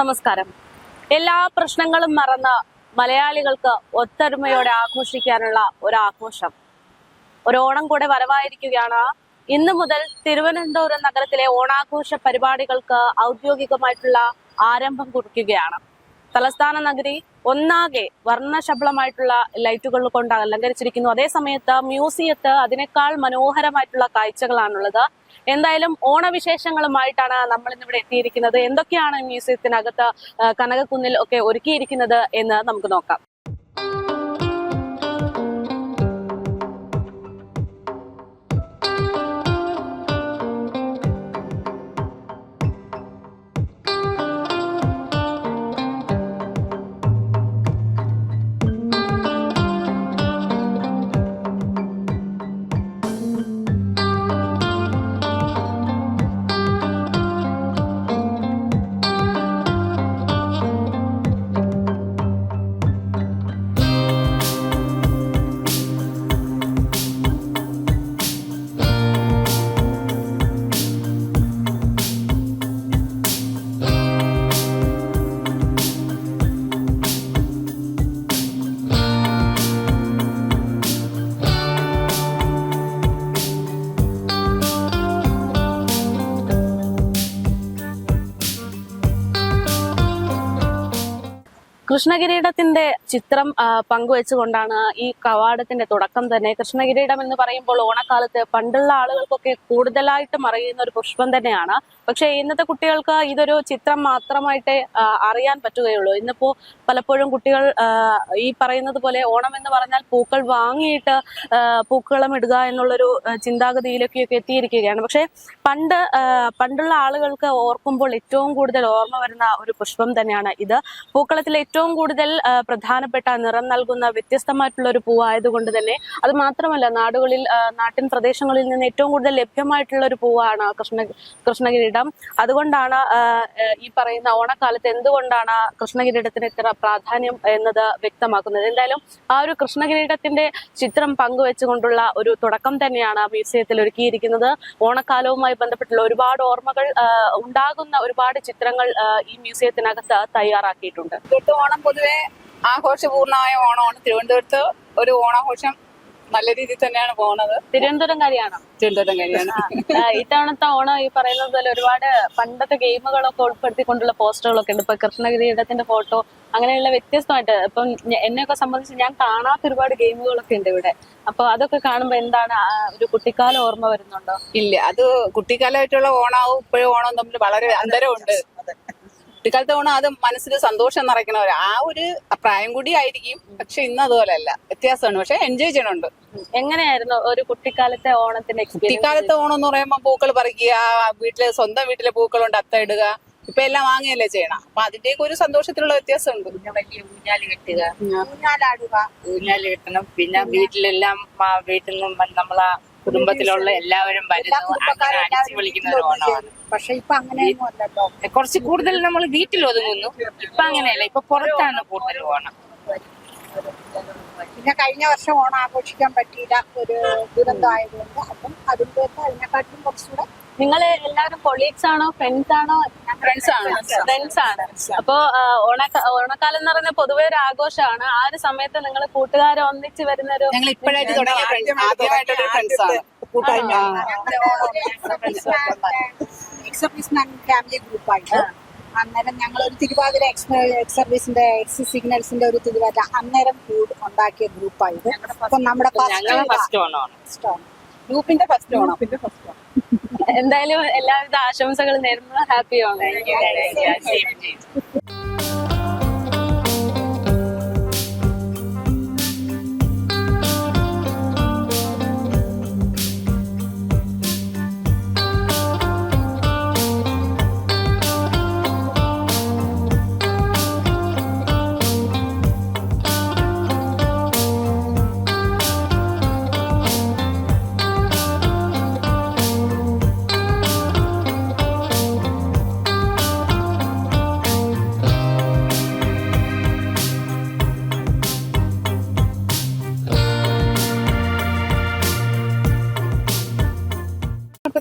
നമസ്കാരം. എല്ലാ പ്രശ്നങ്ങളും മറന്ന് മലയാളികൾക്ക് ഒത്തൊരുമയോടെ ആഘോഷിക്കാനുള്ള ഒരു ആഘോഷം ഒരു ഓണം കൂടെ വരവായിരിക്കുകയാണ്. ഇന്ന് മുതൽ തിരുവനന്തപുരം നഗരത്തിലെ ഓണാഘോഷ പരിപാടികൾക്ക് ഔദ്യോഗികമായിട്ടുള്ള ആരംഭം കുറിക്കുകയാണ്. തലസ്ഥാന നഗരി ഒന്നാകെ വർണശബളമായിട്ടുള്ള ലൈറ്റുകൾ കൊണ്ട് അലങ്കരിച്ചിരിക്കുന്നു. അതേ സമയത്ത് മ്യൂസിയത്ത് അതിനേക്കാൾ മനോഹരമായിട്ടുള്ള കാഴ്ചകളാണുള്ളത്. എന്തായാലും ഓണവിശേഷങ്ങളുമായിട്ടാണ് നമ്മൾ ഇന്നിവിടെ എത്തിയിരിക്കുന്നത്. എന്തൊക്കെയാണ് മ്യൂസിയത്തിനകത്ത് കനകക്കുന്നിൽ ഒക്കെ ഒരുക്കിയിരിക്കുന്നത് എന്ന് നമുക്ക് നോക്കാം. കൃഷ്ണകിരീടത്തിന്റെ ചിത്രം പങ്കുവെച്ചുകൊണ്ടാണ് ഈ കവാടത്തിന്റെ തുടക്കം തന്നെ. കൃഷ്ണകിരീടം എന്ന് പറയുമ്പോൾ ഓണക്കാലത്ത് പണ്ടുള്ള ആളുകൾക്കൊക്കെ കൂടുതലായിട്ടും അറിയുന്ന ഒരു പുഷ്പം തന്നെയാണ്. പക്ഷെ ഇന്നത്തെ കുട്ടികൾക്ക് ഇതൊരു ചിത്രം മാത്രമായിട്ടേ അറിയാൻ പറ്റുകയുള്ളൂ. ഇന്നിപ്പോ പലപ്പോഴും കുട്ടികൾ ഈ പറയുന്നത് പോലെ ഓണം എന്ന് പറഞ്ഞാൽ പൂക്കൾ വാങ്ങിയിട്ട് പൂക്കളം ഇടുക എന്നുള്ളൊരു ചിന്താഗതിയിലേക്കൊക്കെ എത്തിയിരിക്കുകയാണ്. പക്ഷെ പണ്ട് പണ്ടുള്ള ആളുകൾക്ക് ഓർക്കുമ്പോൾ ഏറ്റവും കൂടുതൽ ഓർമ്മ വരുന്ന ഒരു പുഷ്പം തന്നെയാണ് ഇത്. പൂക്കളത്തിലെ ഏറ്റവും കൂടുതൽ ആ, പ്രധാനപ്പെട്ട നിറം നൽകുന്ന വ്യത്യസ്തമായിട്ടുള്ള ഒരു പൂവായതുകൊണ്ട് തന്നെ അത് മാത്രമല്ല നാടുകളിൽ നാട്ടിൻ പ്രദേശങ്ങളിൽ നിന്ന് ഏറ്റവും കൂടുതൽ ലഭ്യമായിട്ടുള്ള ഒരു പൂവാണ് കൃഷ്ണ കൃഷ്ണകിരീടം അതുകൊണ്ടാണ് ഈ പറയുന്ന ഓണക്കാലത്ത് എന്തുകൊണ്ടാണ് കൃഷ്ണകിരീടത്തിന് ഇത്ര പ്രാധാന്യം എന്നത് വ്യക്തമാക്കുന്നത്? എന്തായാലും ആ ഒരു കൃഷ്ണകിരീടത്തിന്റെ ചിത്രം പങ്കുവെച്ചുകൊണ്ടുള്ള ഒരു തുടക്കം തന്നെയാണ് മ്യൂസിയത്തിൽ ഒരുക്കിയിരിക്കുന്നത്. ഓണക്കാലവുമായി ബന്ധപ്പെട്ടുള്ള ഒരുപാട് ഓർമ്മകൾ ഉണ്ടാകുന്ന ഒരുപാട് ചിത്രങ്ങൾ ഈ മ്യൂസിയത്തിനകത്ത് തയ്യാറാക്കിയിട്ടുണ്ട്. ഓണം പൊതുവെ ആഘോഷപൂർണമായ ഓണമാണ്. തിരുവനന്തപുരത്ത് ഒരു ഓണാഘോഷം നല്ല രീതിയിൽ തന്നെയാണ് പോകുന്നത്. തിരുവനന്തപുരം കാര്യമാണോ തിരുവനന്തപുരം കാര്യമാണ് ഇത്തവണത്തെ ഓണം ഈ പറയുന്നത് പോലെ ഒരുപാട് പണ്ടത്തെ ഗെയിമുകളൊക്കെ ഉൾപ്പെടുത്തിക്കൊണ്ടുള്ള പോസ്റ്ററുകളൊക്കെ ഉണ്ട്. ഇപ്പൊ കൃഷ്ണഗിരിയുടെ ഫോട്ടോ അങ്ങനെയുള്ള വ്യത്യസ്തമായിട്ട് ഇപ്പം എന്നെയൊക്കെ സംബന്ധിച്ച് ഞാൻ കാണാത്ത ഒരുപാട് ഗെയിമുകളൊക്കെ ഉണ്ട് ഇവിടെ. അപ്പൊ അതൊക്കെ കാണുമ്പോ എന്താണ് ഒരു കുട്ടിക്കാലം ഓർമ്മ വരുന്നുണ്ടോ? ഇല്ല അത് കുട്ടിക്കാലമായിട്ടുള്ള ഓണാവും ഇപ്പോഴും ഓണവും തമ്മിൽ വളരെ അന്തരമുണ്ട്. കുട്ടിക്കാലത്തെ ഓണം അത് മനസ്സിൽ സന്തോഷം നിറയ്ക്കണവർ ആ ഒരു പ്രായം കൂടി ആയിരിക്കും. പക്ഷെ ഇന്ന് അതുപോലെ അല്ല. വ്യത്യാസമാണ് പക്ഷെ എൻജോയ് ചെയ്യണുണ്ട്. എങ്ങനെയായിരുന്നു ഒരു കുട്ടിക്കാലത്തെ ഓണത്തിന്റെ എക്സ്പീരിയൻസ് കുട്ടിക്കാലത്തെ ഓണം എന്ന് പറയുമ്പോൾ പൂക്കൾ പറിക്കുക വീട്ടിലെ സ്വന്തം വീട്ടിലെ പൂക്കളുണ്ട് അത്ത ഇടുക. ഇപ്പൊ എല്ലാം വാങ്ങുകയല്ലേ ചെയ്യണം? അപ്പൊ അതിന്റെയൊക്കെ ഒരു സന്തോഷത്തിലുള്ള വ്യത്യാസമുണ്ട്. പിന്നെ വലിയ ഊഞ്ഞാൽ കെട്ടുക. ഊഞ്ഞാലാടുക. ഊഞ്ഞാൽ കെട്ടണം. പിന്നെ വീട്ടിലെല്ലാം വീട്ടിൽ നിന്നും നമ്മളെ കുടുംബത്തിലുള്ള എല്ലാവരും വരുന്നു. അങ്ങനെ അടിച്ചു വിളിക്കുന്ന ഒരു ഓണമാണ്. പക്ഷെ ഇപ്പൊ അങ്ങനെ കുറച്ച് കൂടുതൽ നമ്മൾ വീട്ടിൽ ഒതുങ്ങുന്നു. ഇപ്പൊ അങ്ങനെയല്ല. ഇപ്പൊ പുറത്താണ് കൂടുതൽ ഓണം. പിന്നെ കഴിഞ്ഞ വർഷം ഓണം ആഘോഷിക്കാൻ പറ്റിയില്ല. ഒരു ദുരന്തമായതുകൊണ്ട് അപ്പം അതിന്റെ അതിനെക്കാട്ടിലും കുറച്ചുകൂടെ നിങ്ങൾ എല്ലാവരും കൊളീഗ്സ് ആണോ ഫ്രണ്ട്സ് ആണോ? ഫ്രണ്ട്സ് ആണ് ഫ്രണ്ട്സ് ആണ് അപ്പോ ഓണക്ക ഓണക്കാലം എന്ന് പറയുന്നത് പൊതുവെ ഒരു ആഘോഷമാണ് ആ ഒരു സമയത്ത് നിങ്ങൾ കൂട്ടുകാരെ ഒന്നിച്ച് വരുന്ന ഒരു ഞങ്ങൾ ഇപ്പോഴായിട്ട് തുടങ്ങിയ ഫ്രണ്ട്സ് ആണ് ഫാമിലി ഗ്രൂപ്പായിട്ട് അന്നേരം ഞങ്ങൾ ഒരു തിരുവാതിര എക്സ് എക്സ് സർവീസിന്റെ എക്സ് സിഗ്നൽസിന്റെ ഒരു തിരുവാതിര അന്നേരം ഗ്രൂപ്പ് ഉണ്ടാക്കിയ ഗ്രൂപ്പായത് അപ്പൊ നമ്മുടെ ഫസ്റ്റ് ഗ്രൂപ്പിന്റെ ഫസ്റ്റ് ഓണം എന്തായാലും എല്ലാവിധ ആശംസകളും നേരുന്നു. ഹാപ്പി ഓണം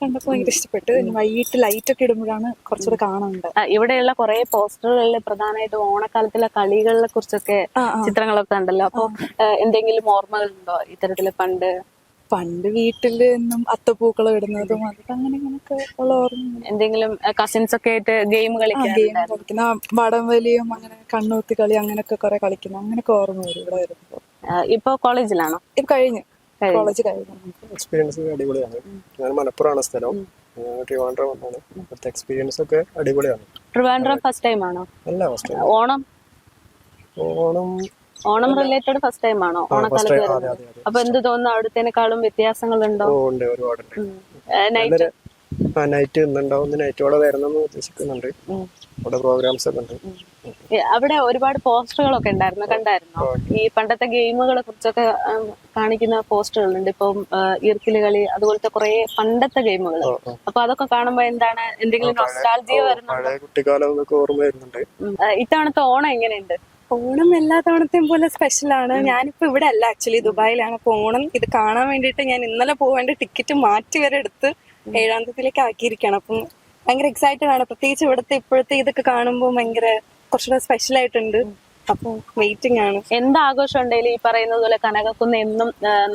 ഭയങ്കര ഇഷ്ടപ്പെട്ടു. ഇനി വൈകിട്ട് ലൈറ്റ് ഒക്കെ ഇടുമ്പോഴാണ് കുറച്ചുകൂടെ കാണുന്നത് ഇവിടെയുള്ള കുറെ പോസ്റ്ററുകളിൽ പ്രധാനമായിട്ടും ഓണക്കാലത്തിലെ കളികളെ കുറിച്ചൊക്കെ. ചിത്രങ്ങളൊക്കെ ഉണ്ടല്ലോ. അപ്പൊ എന്തെങ്കിലും ഓർമ്മകളുണ്ടോ ഇത്തരത്തിൽ പണ്ട്? പണ്ട് വീട്ടിൽ നിന്നും അത്തപ്പൂക്കൾ ഇടുന്നതും അതൊക്കെ അങ്ങനെ ഇങ്ങനെയൊക്കെ ഉള്ള ഓർമ്മ എന്തെങ്കിലും കസിൻസ് ഒക്കെ ആയിട്ട് ഗെയിം ഗെയിം കളിക്കാറുണ്ടായിരുന്നു കളിക്കുന്ന വടം വടംവലിയും അങ്ങനെ കണ്ണൂത്തി കളി അങ്ങനെയൊക്കെ കുറെ കളിക്കുന്നു അങ്ങനെയൊക്കെ ഓർമ്മ വരും ഇവിടെ വരുമ്പോ ഇപ്പൊ കോളേജിലാണോ ഇപ്പൊ കഴിഞ്ഞു. കോളേജ് എക്സ്പീരിയൻസ് അടിപൊളിയാണ്. ഞാൻ മലപ്പുറമാണ് സ്ഥലം. ട്രിവാൻഡ്രം വന്നാണ്. ഇവിടുത്തെ എക്സ്പീരിയൻസ് ഒക്കെ അടിപൊളിയാണ്. ട്രിവാൻഡ്രം ഫസ്റ്റ് ടൈം ആണോ? അല്ല first Onam? Onam Onam related first time ആണോ? ഓണക്കാലത്ത് അപ്പൊ എന്ത് തോന്നുന്നു? അവിടത്തേനേക്കാളും വ്യത്യാസങ്ങളുണ്ടോ? ഉണ്ട്. ഒരുപാടുണ്ട്. നൈറ്റ് ആ നൈറ്റ് ഇന്നുണ്ടാവും നൈറ്റോടെ വരണമെന്ന് ഉദ്ദേശിക്കുന്നുണ്ട്. അവിടെ പ്രോഗ്രാംസ് ഒക്കെ ഉണ്ട്. അവിടെ ഒരുപാട് പോസ്റ്ററുകളൊക്കെ ഉണ്ടായിരുന്നു കണ്ടായിരുന്നു? ഈ പണ്ടത്തെ ഗെയിമുകളെ കുറിച്ചൊക്കെ കാണിക്കുന്ന പോസ്റ്ററുകളുണ്ട്. ഇപ്പം ഈർക്കിൽ കളി അതുപോലത്തെ കുറെ പണ്ടത്തെ ഗെയിമുകൾ. അപ്പൊ അതൊക്കെ കാണുമ്പോ എന്താണ് എന്തെങ്കിലും നൊസ്റ്റാൾജിയ വരുന്നുണ്ടോ പഴയ കുട്ടിക്കാലം ഓർമ്മ വരുന്നുണ്ട്. ഇത്തവണത്തെ ഓണം എങ്ങനെയുണ്ട്? ഓണം എല്ലാ തവണത്തെയും പോലെ സ്പെഷ്യൽ ആണ്. ഞാനിപ്പോ ഇവിടെ അല്ല ആക്ച്വലി ദുബായിലാണ് അപ്പൊ ഓണം. ഇത് കാണാൻ വേണ്ടിയിട്ട് ഞാൻ ഇന്നലെ പോവേണ്ട ടിക്കറ്റ് മാറ്റി വരെ എടുത്ത് ഏഴാം തീയതിയിലേക്ക് ആക്കിയിരിക്കണം അപ്പം ഭയങ്കര എക്സൈറ്റഡ് ആണ്. പ്രത്യേകിച്ച് ഇവിടുത്തെ ഇപ്പോഴത്തെ ഇതൊക്കെ കാണുമ്പോൾ ഭയങ്കര കുറച്ചുകൂടെ സ്പെഷ്യൽ ആയിട്ടുണ്ട്. അപ്പൊ വെയിറ്റിംഗ് ആണ്. എന്ത് ആഘോഷം ഉണ്ടെങ്കിലും ഈ പറയുന്നത് പോലെ കനകക്കുന്ന് എന്നും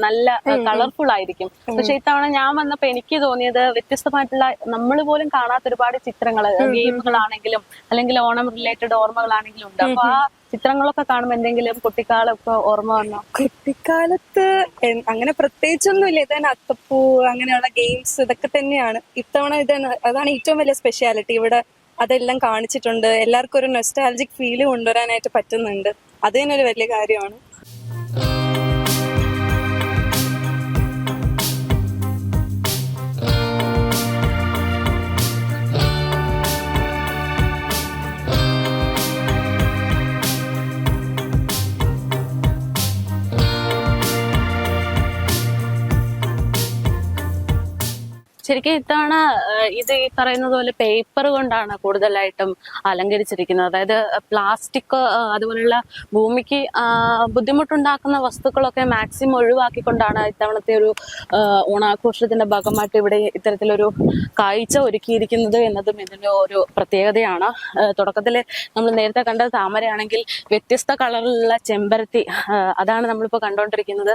നല്ല കളർഫുൾ ആയിരിക്കും. പക്ഷെ ഇത്തവണ ഞാൻ വന്നപ്പോ എനിക്ക് തോന്നിയത് വ്യത്യസ്തമായിട്ടുള്ള നമ്മൾ പോലും കാണാത്ത ഒരുപാട് ചിത്രങ്ങൾ ഗെയിമുകളാണെങ്കിലും അല്ലെങ്കിൽ ഓണം റിലേറ്റഡ് ഓർമ്മകളാണെങ്കിലും ഉണ്ട്. അപ്പൊ ആ ചിത്രങ്ങളൊക്കെ കാണുമ്പോൾ എന്തെങ്കിലും കുട്ടിക്കാലൊക്കെ ഓർമ്മ വന്നോ? കുട്ടിക്കാലത്ത് അങ്ങനെ പ്രത്യേകിച്ചൊന്നും ഇല്ല ഇതന്നെ അത്തപ്പൂ അങ്ങനെയുള്ള ഗെയിംസ് ഇതൊക്കെ തന്നെയാണ്. ഇത്തവണ ഇതാണ് അതാണ് ഏറ്റവും വലിയ സ്പെഷ്യാലിറ്റി. ഇവിടെ അതെല്ലാം കാണിച്ചിട്ടുണ്ട്. എല്ലാവർക്കും ഒരു നെസ്റ്റാലജിക് ഫീൽ കൊണ്ടുവരാനായിട്ട് പറ്റുന്നുണ്ട്. അത് തന്നെ ഒരു വലിയ കാര്യമാണ്. ശരിക്കും ഇത്തവണ ഇത് ഈ പറയുന്നത് പോലെ പേപ്പർ കൊണ്ടാണ് കൂടുതലായിട്ടും അലങ്കരിച്ചിരിക്കുന്നത്. അതായത് പ്ലാസ്റ്റിക് അതുപോലുള്ള ഭൂമിക്ക് ബുദ്ധിമുട്ടുണ്ടാക്കുന്ന വസ്തുക്കളൊക്കെ മാക്സിമം ഒഴിവാക്കിക്കൊണ്ടാണ് ഇത്തവണത്തെ ഒരു ഓണാഘോഷത്തിന്റെ ഭാഗമായിട്ട് ഇവിടെ ഇത്തരത്തിലൊരു കാഴ്ച ഒരുക്കിയിരിക്കുന്നത് എന്നതും ഇതിന്റെ ഒരു പ്രത്യേകതയാണ്. തുടക്കത്തിൽ നമ്മൾ നേരത്തെ കണ്ട താമരയാണെങ്കിൽ വ്യത്യസ്ത കളറിലുള്ള ചെമ്പരത്തി അതാണ് നമ്മളിപ്പോൾ കണ്ടുകൊണ്ടിരിക്കുന്നത്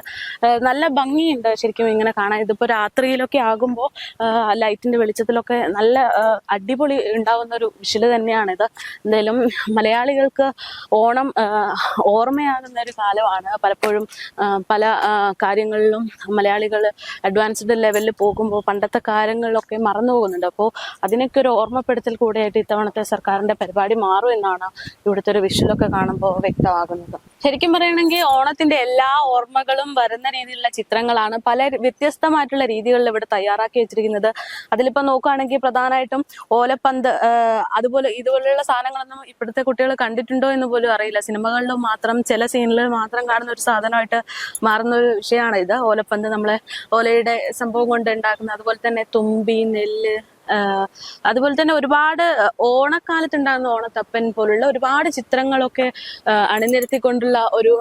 നല്ല ഭംഗിയുണ്ട് ശരിക്കും ഇങ്ങനെ കാണാൻ. ഇതിപ്പോ രാത്രിയിലൊക്കെ ആകുമ്പോൾ ലൈറ്റിന്റെ വെളിച്ചത്തിലൊക്കെ നല്ല അടിപൊളി ഉണ്ടാവുന്ന ഒരു വിഷൽ ഇത്. എന്തായാലും മലയാളികൾക്ക് ഓണം ഓർമ്മയാകുന്ന ഒരു കാലമാണ്. പലപ്പോഴും പല കാര്യങ്ങളിലും മലയാളികൾ അഡ്വാൻസ്ഡ് ലെവലിൽ പോകുമ്പോൾ പണ്ടത്തെ കാര്യങ്ങളിലൊക്കെ മറന്നു പോകുന്നുണ്ട്. അപ്പോൾ അതിനൊക്കെ ഒരു ഓർമ്മപ്പെടുത്തൽ കൂടെയായിട്ട് ഇത്തവണത്തെ സർക്കാരിന്റെ പരിപാടി മാറും എന്നാണ് ഇവിടുത്തെ ഒരു വിഷലൊക്കെ കാണുമ്പോൾ വ്യക്തമാകുന്നത്. ശരിക്കും പറയുകയാണെങ്കിൽ ഓണത്തിന്റെ എല്ലാ ഓർമ്മകളും വരുന്ന രീതിയിലുള്ള ചിത്രങ്ങളാണ് പല വ്യത്യസ്തമായിട്ടുള്ള രീതികളിൽ ഇവിടെ തയ്യാറാക്കി വെച്ചിരിക്കുന്നത്. അതിലിപ്പോ നോക്കുകയാണെങ്കിൽ പ്രധാനമായിട്ടും ഓലപ്പന്ത് അതുപോലെ ഇതുപോലെയുള്ള സാധനങ്ങളൊന്നും ഇപ്പോഴത്തെ കുട്ടികൾ കണ്ടിട്ടുണ്ടോ എന്ന് പോലും അറിയില്ല. സിനിമകളിൽ മാത്രം ചില സീനിൽ മാത്രം കാണുന്ന ഒരു സാധനമായിട്ട് മാറുന്ന ഒരു വിഷയമാണ് ഇത് ഓലപ്പന്ത് നമ്മളെ ഓലയുടെ സംഭവം കൊണ്ട് ഉണ്ടാക്കുന്ന അതുപോലെ തന്നെ തുമ്പി നെല്ല് അതുപോലെ തന്നെ ഒരുപാട് ഓണക്കാലത്ത് ഉണ്ടാകുന്ന ഓണത്തപ്പൻ പോലുള്ള ഒരുപാട് ചിത്രങ്ങളൊക്കെ അണിനിരത്തിക്കൊണ്ടുള്ള ഒരു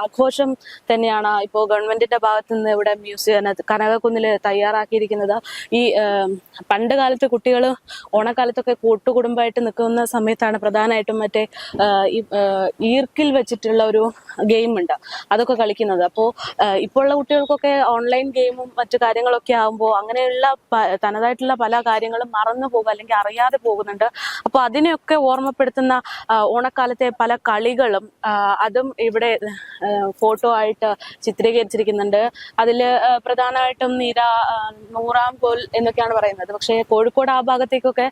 ആഘോഷം തന്നെയാണ് ഇപ്പോൾ ഗവൺമെന്റിന്റെ ഭാഗത്ത് നിന്ന് ഇവിടെ മ്യൂസിയം കനകക്കുന്നിൽ തയ്യാറാക്കിയിരിക്കുന്നത്. ഈ പണ്ട് കാലത്ത് കുട്ടികൾ ഓണക്കാലത്തൊക്കെ കൂട്ടുകുടുംബമായിട്ട് നിൽക്കുന്ന സമയത്താണ് പ്രധാനമായിട്ടും മറ്റേ ഈ ഈർക്കിൽ വെച്ചിട്ടുള്ള ഒരു ഗെയിം ഉണ്ട് അതൊക്കെ കളിക്കുന്നത്. അപ്പോൾ ഇപ്പോൾ ഉള്ള കുട്ടികൾക്കൊക്കെ ഓൺലൈൻ ഗെയിമും മറ്റു കാര്യങ്ങളൊക്കെ ആകുമ്പോൾ അങ്ങനെയുള്ള തനതായിട്ടുള്ള പല കാര്യങ്ങളും മറന്നു പോകുക അല്ലെങ്കിൽ അറിയാതെ പോകുന്നുണ്ട്. അപ്പോൾ അതിനെയൊക്കെ ഓർമ്മപ്പെടുത്തുന്ന ഓണക്കാലത്തെ പല കളികളും അതും ഇവിടെ ഫോട്ടോ ആയിട്ട് ചിത്രീകരിച്ചിരിക്കുന്നുണ്ട്. അതിൽ പ്രധാനമായിട്ടും നിര നൂറാം കോൽ എന്നൊക്കെയാണ് പറയുന്നത്. പക്ഷേ കോഴിക്കോട് ആ ഭാഗത്തേക്കൊക്കെ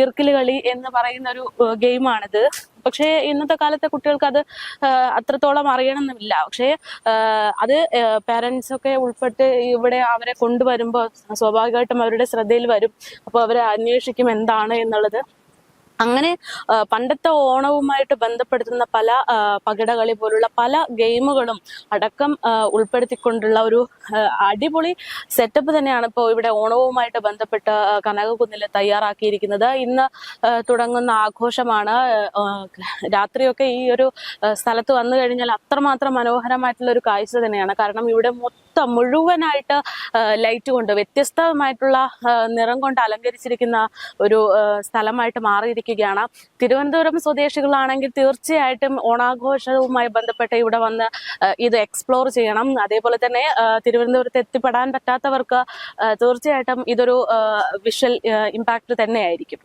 ഈർക്കിൽ കളി എന്ന് പറയുന്ന ഒരു ഗെയിമാണിത്. പക്ഷേ ഇന്നത്തെ കാലത്തെ കുട്ടികൾക്ക് അത് അത്രത്തോളം അറിയണമെന്നില്ല. പക്ഷേ അത് പേരൻസ് ഒക്കെ ഉൾപ്പെട്ട് ഇവിടെ അവരെ കൊണ്ടുവരുമ്പോൾ സ്വാഭാവികമായിട്ടും അവരുടെ ശ്രദ്ധയിൽ വരും. അപ്പോൾ അവരെ അന്വേഷിക്കും എന്താണ് എന്നുള്ളത്. അങ്ങനെ പണ്ടത്തെ ഓണവുമായിട്ട് ബന്ധപ്പെടുത്തുന്ന പല പകിടകളി പോലുള്ള പല ഗെയിമുകളും അടക്കം ഉൾപ്പെടുത്തിക്കൊണ്ടുള്ള ഒരു അടിപൊളി സെറ്റപ്പ് തന്നെയാണ് ഇപ്പോൾ ഇവിടെ ഓണവുമായിട്ട് ബന്ധപ്പെട്ട് കനകക്കുന്നിൽ തയ്യാറാക്കിയിരിക്കുന്നത്. ഇന്ന് തുടങ്ങുന്ന ആഘോഷമാണ് രാത്രിയൊക്കെ ഈ ഒരു സ്ഥലത്ത് വന്നു കഴിഞ്ഞാൽ അത്രമാത്രം മനോഹരമായിട്ടുള്ള ഒരു കാഴ്ച തന്നെയാണ്. കാരണം ഇവിടെ മൊത്തം മുഴുവനായിട്ട് ലൈറ്റ് കൊണ്ട് വ്യത്യസ്തമായിട്ടുള്ള നിറം കൊണ്ട് അലങ്കരിച്ചിരിക്കുന്ന ഒരു സ്ഥലമായിട്ട് സ്ഥലമായിട്ട് മാറിയിരിക്കുകയാണ് തിരുവനന്തപുരം സ്വദേശികളാണെങ്കിൽ തീർച്ചയായിട്ടും ഓണാഘോഷവുമായി ബന്ധപ്പെട്ട് ഇവിടെ വന്ന് ഇത് എക്സ്പ്ലോർ ചെയ്യണം. അതേപോലെ തന്നെ തിരുവനന്തപുരത്ത് എത്തിപ്പെടാൻ പറ്റാത്തവർക്ക് തീർച്ചയായിട്ടും ഇതൊരു വിഷ്വൽ ഇമ്പാക്ട് തന്നെയായിരിക്കും.